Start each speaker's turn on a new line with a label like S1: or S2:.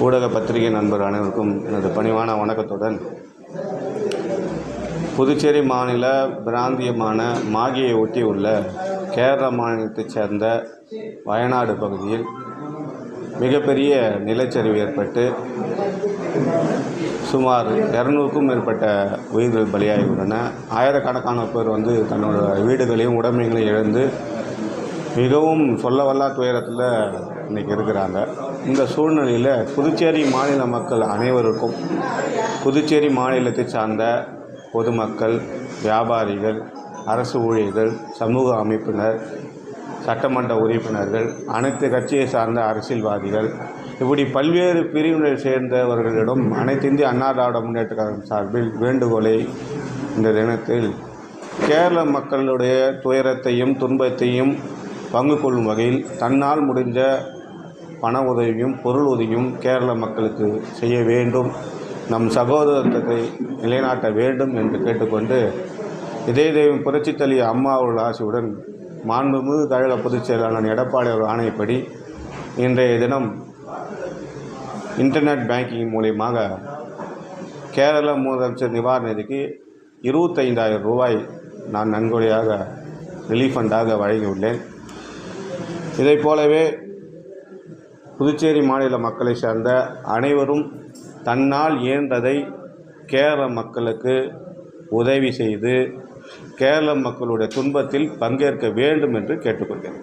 S1: ஊடக பத்திரிகை நண்பர் அனைவருக்கும் எனது பணிவான வணக்கத்துடன் புதுச்சேரி மாநில பிராந்தியமான மாகியை ஒட்டியுள்ள கேரள மாநிலத்தைச் சேர்ந்த வயநாடு பகுதியில் மிகப்பெரிய நிலச்சரிவு ஏற்பட்டு சுமார் இரநூறுக்கும் மேற்பட்ட உயிர்கள் பலியாகி உள்ளன ஆயிரக்கணக்கான பேர் வந்து தன்னோட வீடுகளையும் உடைமைகளையும் இழந்து மிகவும் சொல்லவல்லா துயரத்தில் இன்றைக்கி இருக்கிறாங்க. இந்த சூழ்நிலையில் புதுச்சேரி மாநில மக்கள் அனைவருக்கும் புதுச்சேரி மாநிலத்தை சார்ந்த பொதுமக்கள் வியாபாரிகள் அரசு ஊழியர்கள் சமூக அமைப்பினர் சட்டமன்ற உறுப்பினர்கள் அனைத்து கட்சியை சார்ந்த அரசியல்வாதிகள் இப்படி பல்வேறு பிரிவினை சேர்ந்தவர்களிடம் அனைத்து இந்திய அண்ணா திராவிட முன்னேற்ற கழகம் சார்பில் வேண்டுகோளை இந்த தினத்தில் கேரள மக்களுடைய துயரத்தையும் துன்பத்தையும் பங்கு கொள்ளும் வகையில் தன்னால் முடிஞ்ச பண உதவியும் பொருள் உதவியும் கேரள மக்களுக்கு செய்ய வேண்டும். நம் சகோதரத்தை நிலைநாட்ட வேண்டும் என்று கேட்டுக்கொண்டு இதே தெய்வம் புரட்சி தலைவி அம்மா அவர்கள் ஆசையுடன் மாண்புமிகு கழக பொதுச் செயலாளர் எடப்பாடி அவர்கள் ஆணையப்படி இன்றைய தினம் இன்டர்நெட் பேங்கிங் மூலியமாக கேரள முதலமைச்சர் நிவாரண நிதிக்கு இருபத்தைந்தாயிரம் ரூபாய் நான் நன்கொடையாக ரிலீஃப் ஃபண்டாக வழங்கியுள்ளேன். இதைப் போலவே புதுச்சேரி மாநில மக்களை சேர்ந்த அனைவரும் தன்னால் இயன்றதை கேரள மக்களுக்கு உதவி செய்து கேரள மக்களுடைய துன்பத்தில் பங்கேற்க வேண்டும் என்று கேட்டுக்கொள்கிறேன்.